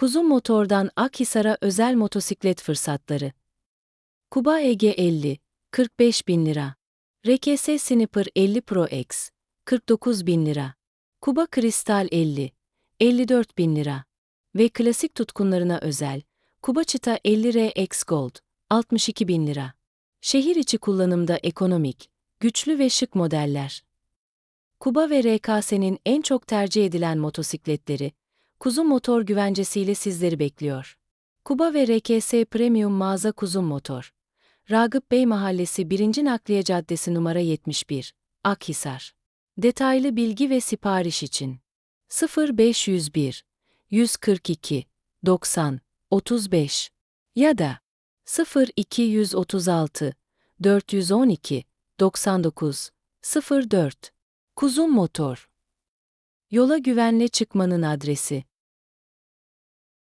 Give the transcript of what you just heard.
Kuzu Motor'dan Akhisar'a özel motosiklet fırsatları. Kuba Ege 50, 45 bin lira. RKS Sniper 50 Pro X, 49 bin lira. Kuba Kristal 50, 54 bin lira. Ve klasik tutkunlarına özel, Kuba Çıta 50R X Gold, 62 bin lira. Şehir içi kullanımda ekonomik, güçlü ve şık modeller. Kuba ve RKS'nin en çok tercih edilen motosikletleri, Kuzu Motor güvencesiyle sizleri bekliyor. Kuba ve RKS Premium Mağaza Kuzu Motor. Ragıp Bey Mahallesi 1. Nakliye Caddesi numara 71, Akhisar. Detaylı bilgi ve sipariş için 0501 142 90 35 ya da 0236 412 99 04 Kuzum Motor Yola güvenle çıkmanın adresi